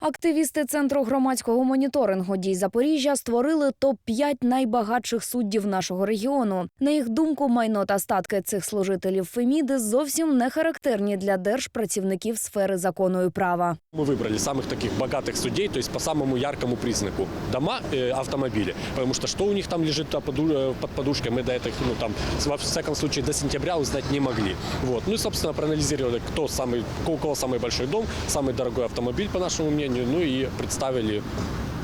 Активісти центру громадського моніторингу дій Запоріжжя створили топ 5 найбагатших суддів нашого регіону. На їх думку, майно та статки цих служителів Феміди зовсім не характерні для держпрацівників сфери закону і права. Мы выбрали самых таких богатых судей, то есть по самому яркому признаку. Дома, э, автомобили. Потому что что у них там лежит под поду- э, под подушкой, мы до этих, ну там, во всяком случае, до сентября узнать не могли. Вот. Ну и, собственно, проанализировали, кто самый, у кого самый большой дом, самый дорогой автомобиль, по нашему мнению, ну и представили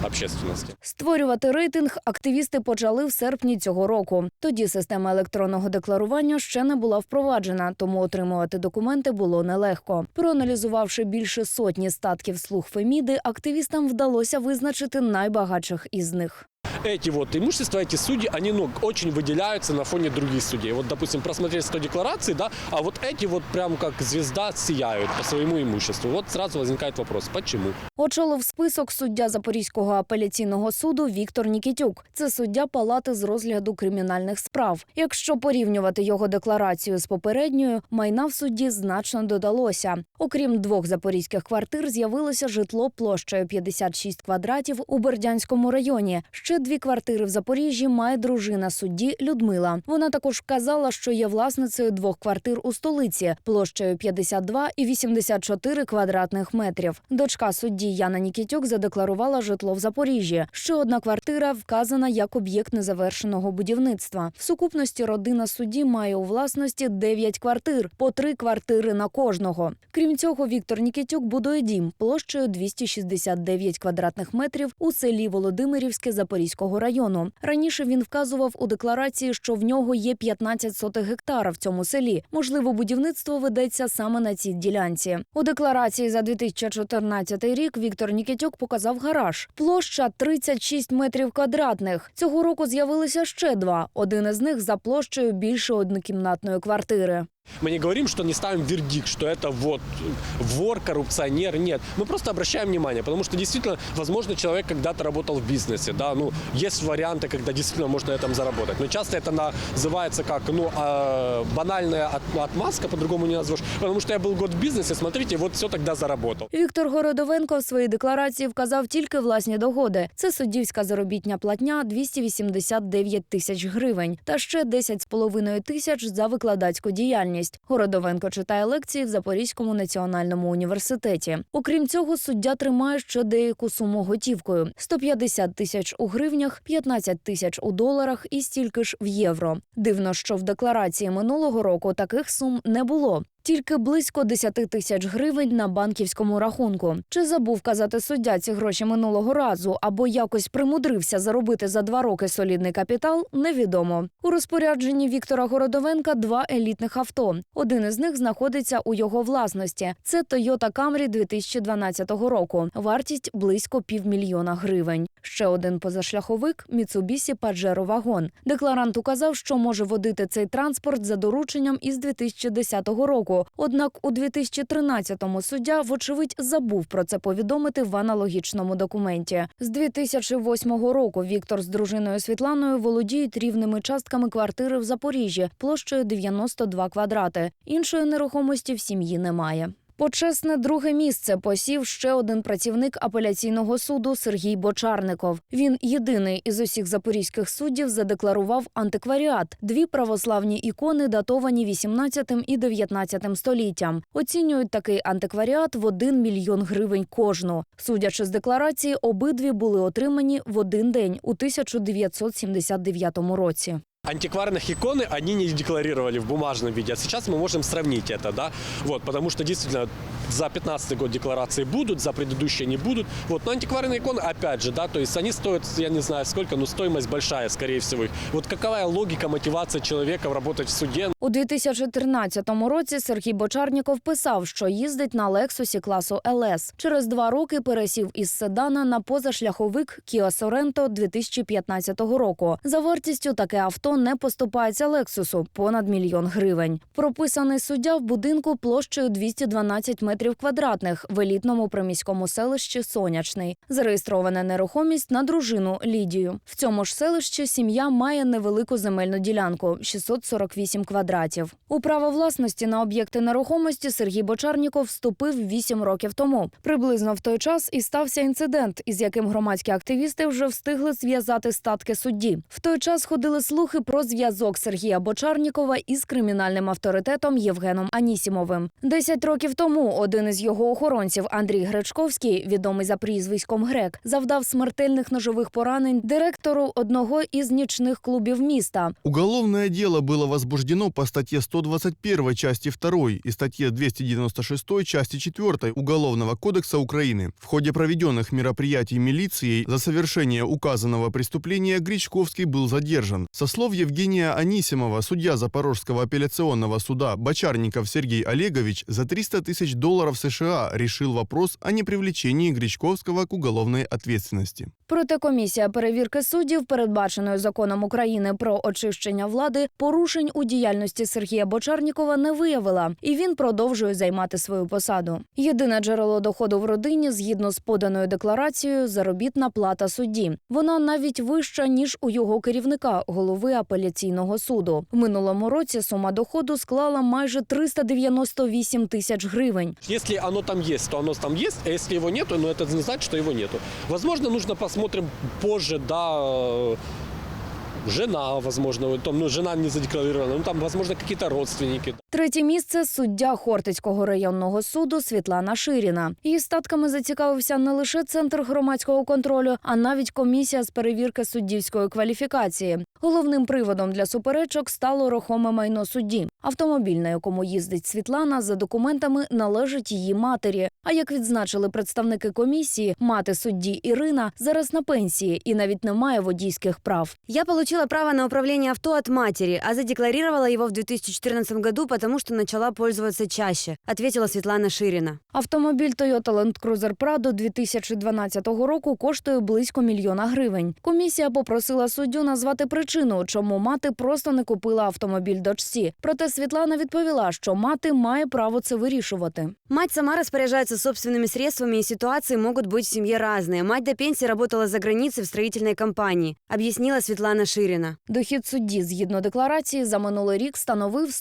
общественности. Створювати рейтинг активісти почали в серпні цього року. Тоді система електронного декларування ще не була впроваджена, тому отримувати документи було нелегко. Проаналізувавши більше сотні статків слуг Феміди, активістам вдалося визначити найбагатших із них. Эти вот имущества, эти судьи, они ну, очень выделяются на фоне других судей. Вот, допустим, просмотреть 100 деклараций, да, а вот эти вот прям как звезда сияют по своему имуществу. Вот сразу возникает вопрос, почему? Очолив список суддя Запорізького апеляційного суду Віктор Нікітюк. Це суддя палати з розгляду кримінальних справ. Якщо порівнювати його декларацію з попередньою, майна в судді значно додалося. Окрім двох запорізьких квартир, з'явилося житло площею 56 квадратів у Бердянському районі. Ще дві квартири в Запоріжжі має дружина судді Людмила. Вона також вказала, що є власницею двох квартир у столиці площею 52 і 84 квадратних метрів. Дочка судді Яна Нікітюк задекларувала житло в Запоріжжі. Ще одна квартира вказана як об'єкт незавершеного будівництва. В сукупності родина судді має у власності 9 квартир, по три квартири на кожного. Крім цього, Віктор Нікітюк будує дім площею 269 квадратних метрів у селі Володимирівське Запорізького району. Раніше він вказував у декларації, що в нього є 15 сотих гектара в цьому селі. Можливо, будівництво ведеться саме на цій ділянці. У декларації за 2014 рік Віктор Нікітюк показав гараж. Площа 36 метрів квадратних. Цього року з'явилися ще два. Один із них за площею більше однокімнатної квартири. Мы не говорим, что не ставим вердикт, что это вот вор, коррупционер. Нет, мы просто обращаем внимание, потому что действительно, возможно, человек когда-то работал в бизнесе, да, ну, есть варианты, когда действительно можно на этом заработать. Но часто это называется как, ну, а, банальная от- отмазка, по-другому не назовешь, потому что я был год в бизнесе, смотрите, вот все тогда заработал. Віктор Городовенко в своїй декларації вказав тільки власні догоди. Це суддівська заробітня платня 289 тисяч гривень та ще 10,5 тисяч за викладацьку діяльність. Городовенко читає лекції в Запорізькому національному університеті. Окрім цього, суддя тримає ще деяку суму готівкою: 150 тисяч у гривнях, 15 тисяч у доларах і стільки ж в євро. Дивно, що в декларації минулого року таких сум не було. Тільки близько 10 тисяч гривень на банківському рахунку. Чи забув казати суддя ці гроші минулого разу, або якось примудрився заробити за два роки солідний капітал, невідомо. У розпорядженні Віктора Городовенка два елітних авто. Один із них знаходиться у його власності. Це Toyota Camry 2012 року. Вартість близько півмільйона гривень. Ще один позашляховик Mitsubishi Pajero Wagon. Декларант указав, що може водити цей транспорт за дорученням із 2010 року. Однак у 2013-му суддя, вочевидь, забув про це повідомити в аналогічному документі. З 2008 року Віктор з дружиною Світланою володіють рівними частками квартири в Запоріжжі площею 92 квадрати. Іншої нерухомості в сім'ї немає. Почесне друге місце посів ще один працівник апеляційного суду Сергій Бочарников. Він єдиний із усіх запорізьких суддів задекларував антикваріат дві православні ікони, датовані 18 і 19 століттям. Оцінюють такий антикваріат в 1 мільйон гривень кожну. Судячи з декларації, обидві були отримані в один день у 1979 році Антикварных иконы они не декларировали в бумажном виде, а сейчас мы можем сравнить это, да, вот, потому что действительно за 15 год декларации будут, за предыдущие не будут, вот, но антикварные иконы, опять же, да, то есть они стоят, я не знаю сколько, но стоимость большая, скорее всего. их. Вот какова логика, мотивация человека работать в суде, У 2013 році Сергій Бочарніков писав, що їздить на Лексусі класу ЛС. Через два роки пересів із седана на позашляховик Kia Sorento 2015 року. За вартістю таке авто не поступається Лексусу понад мільйон гривень. Прописаний суддя в будинку площею 212 метрів метрів квадратних в елітному приміському селищі Сонячний. Зареєстрована нерухомість на дружину Лідію. В цьому ж селищі сім'я має невелику земельну ділянку 648 квадратів. У право власності на об'єкти нерухомості Сергій Бочарніков вступив 8 років тому. Приблизно в той час і стався інцидент, із яким громадські активісти вже встигли зв'язати статки судді. В той час ходили слухи про зв'язок Сергія Бочарнікова із кримінальним авторитетом Євгеном Анісімовим. Десять років тому один із його охоронців Андрій Гречковський, відомий за прізвиськом Грек, завдав смертельних ножових поранень директору одного із нічних клубів міста. Уголовное дело было возбуждено по статье 121 части 2 и статье 296 части 4 Уголовного кодекса Украины. В ходе проведенных мероприятий милицией за совершение указанного преступления Гречковский был задержан. Со слов Евгения Анисимова, судья Запорожского апелляционного суда Бочарников Сергей Олегович за 300 тысяч долларов США решил вопрос о непривлечении Гречковского к уголовной ответственности. Проте комісія перевірки суддів, передбаченої законом України про очищення влади, порушень у діяльності Сергія Бочарнікова не виявила, і він продовжує займати свою посаду. Єдине джерело доходу в родині, згідно з поданою декларацією, заробітна плата судді. Вона навіть вища ніж у його керівника, голови апеляційного суду. В минулому році сума доходу склала майже 398 тисяч гривень. Если оно там есть, то оно там есть, а если его нету, ну это не значит, что его нету. Возможно, нужно посмотрим позже, да, э, жена, возможно, там, ну, жена не задекларирована, ну, там, возможно, какие-то родственники. Третє місце суддя Хортицького районного суду Світлана Ширіна. Її статками зацікавився не лише центр громадського контролю, а навіть комісія з перевірки суддівської кваліфікації. Головним приводом для суперечок стало рухоме майно судді. Автомобіль, на якому їздить Світлана, за документами належить її матері. А як відзначили представники комісії, мати судді Ірина зараз на пенсії і навіть не має водійських прав. Я получила право на управление авто от матери, а задекларировала его в 2014 году, потому что начала пользоваться чаще, ответила Светлана Ширина. Автомобіль Toyota Land Cruiser Prado 2012 року коштує близько мільйона гривень. Комісія попросила суддю назвати причину, чому мати просто не купила автомобіль дочці. Проте Світлана відповіла, що мати має право це вирішувати. Мать сама распоряжается собственными средствами, и ситуации могут быть в семье разные. Мать до пенсии работала за границей в строительной компании, объяснила Светлана Ширина. Дохід судді згідно декларації за минулий рік становив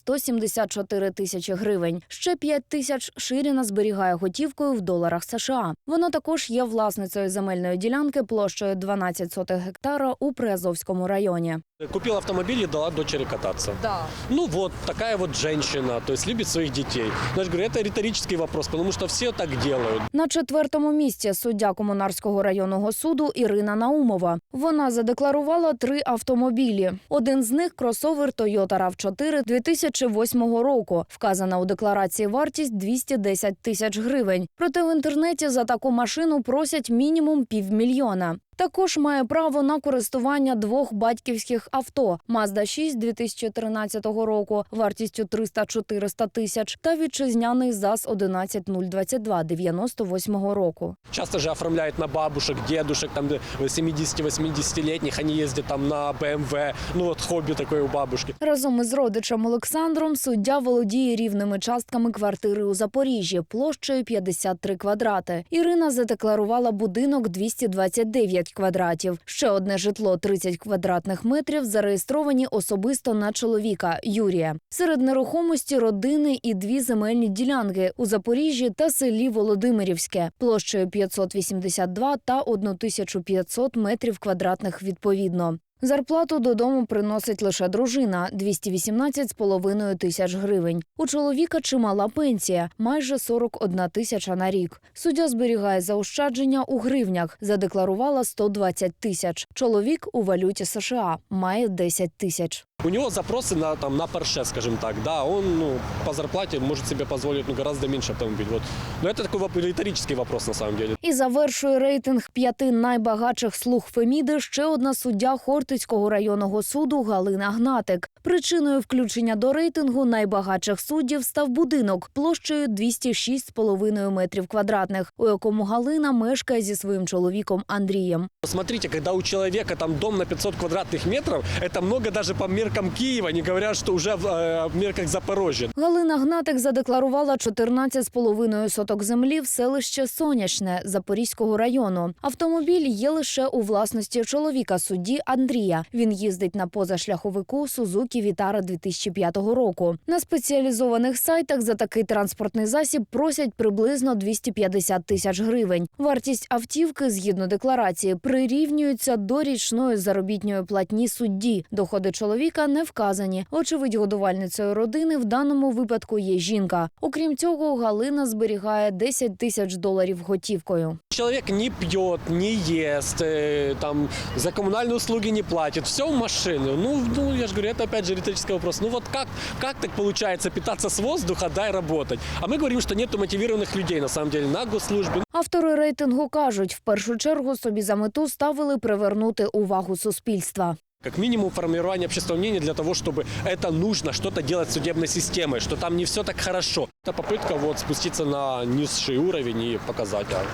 174 тисячі гривень. Ще 5 тисяч Ширіна зберігає готівкою в доларах США. Вона також є власницею земельної ділянки площею 12 сотих гектара у Приазовському районі. Купил автомобиль и дала дочери кататься. Да. Ну вот, такая вот женщина, то есть любит своих детей. Я же говорю, это риторический вопрос, потому что все так делают. На четвертому місці суддя Комунарського районного суду Ірина Наумова. Вона задекларувала три автомобілі. Один з них кросовер Toyota RAV4 2008 року. Вказана у декларації вартість 210 тисяч гривень. Проте в інтернеті за таку машину просять мінімум півмільйона. Також має право на користування двох батьківських авто Mazda 6 2013 року вартістю 300-400 тисяч та вітчизняний ЗАЗ 11022 98 року. Часто же оформляют на бабушек, дедушек, там 70-80-летних, они ездят там на БМВ. Ну вот хобби такое у бабушки. Разом із родичем Олександром суддя володіє рівними частками квартири у Запоріжжі площею 53 квадрати. Ірина задекларувала будинок 229 квадратів. Ще одне житло 30 квадратних метрів зареєстровані особисто на чоловіка Юрія. Серед нерухомості родини і дві земельні ділянки у Запоріжжі та селі Володимирівське площею 582 та 1500 метрів квадратних відповідно. Зарплату додому приносить лише дружина 218,5 тисяч гривень. У чоловіка чимала пенсія майже 41 тисяча на рік. Суддя зберігає заощадження у гривнях, задекларувала 120 тисяч. Чоловік у валюті США має 10 тисяч. У него запросы на, там, на Порше, скажем так. Да, он ну, по зарплате может себе позволить ну, гораздо меньше автомобиль. Вот. Но это такой воп- риторический вопрос на самом деле. І завершує рейтинг п'яти найбагатших слуг Феміди ще одна суддя Хортицького районного суду Галина Гнатик. Причиною включення до рейтингу найбагатших суддів став будинок площею 206,5 метрів квадратних, у якому Галина мешкає зі своїм чоловіком Андрієм. Смотрите, когда у человека там дом на 500 квадратных метров, это много даже по меркам меркам Киева, не говорят, что уже в э, мерках Запорожья. Галина Гнатик задекларувала 14,5 соток землі в селище Сонячне Запорізького району. Автомобіль є лише у власності чоловіка судді Андрія. Він їздить на позашляховику Сузукі Вітара 2005 року. На спеціалізованих сайтах за такий транспортний засіб просять приблизно 250 тисяч гривень. Вартість автівки згідно декларації прирівнюється до річної заробітної платні судді. Доходи чоловіка не вказані. Очевидь, годувальницею родини в даному випадку є жінка. Окрім цього, Галина зберігає 10 тисяч доларів готівкою. Человек не пьет, не ест, э, там, за коммунальные услуги не платит, все в машину. Ну, ну, я же говорю, это опять же риторический вопрос. Ну вот как, как так получается питаться с воздуха, дай работать? А мы говорим, что нету мотивированных людей, на самом деле, на госслужбе. Автори рейтингу кажуть, в першу чергу собі за мету ставили привернути увагу суспільства. Как минимум формирование общественного мнения для того, чтобы это нужно что-то делать с судебной системой, что там не все так хорошо. Это попытка вот спуститься на низший уровень и показать, а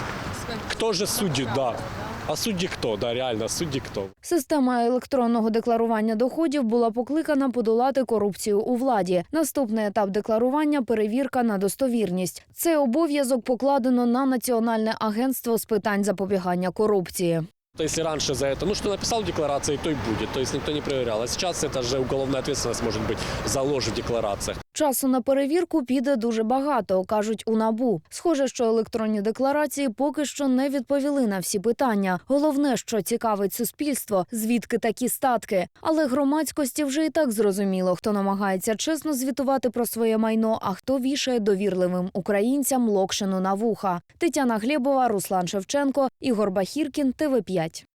кто же судит, да. А судьи кто, да, реально, судьи кто. Система електронного декларування доходів була покликана подолати корупцію у владі. Наступний етап декларування перевірка на достовірність. Цей обов'язок покладено на Національне агентство з питань запобігання корупції. То есть раньше за это, ну что написал в декларации, то и будет. То есть никто не проверял. А сейчас это же уголовная ответственность может быть за ложь в декларациях. Часу на перевірку піде дуже багато, кажуть у набу. Схоже, що електронні декларації поки що не відповіли на всі питання. Головне, що цікавить суспільство, звідки такі статки. Але громадськості вже і так зрозуміло, хто намагається чесно звітувати про своє майно, а хто вішає довірливим українцям локшину на вуха. Тетяна Глєбова, Руслан Шевченко, Ігор Бахіркін, ТВ5 їдять.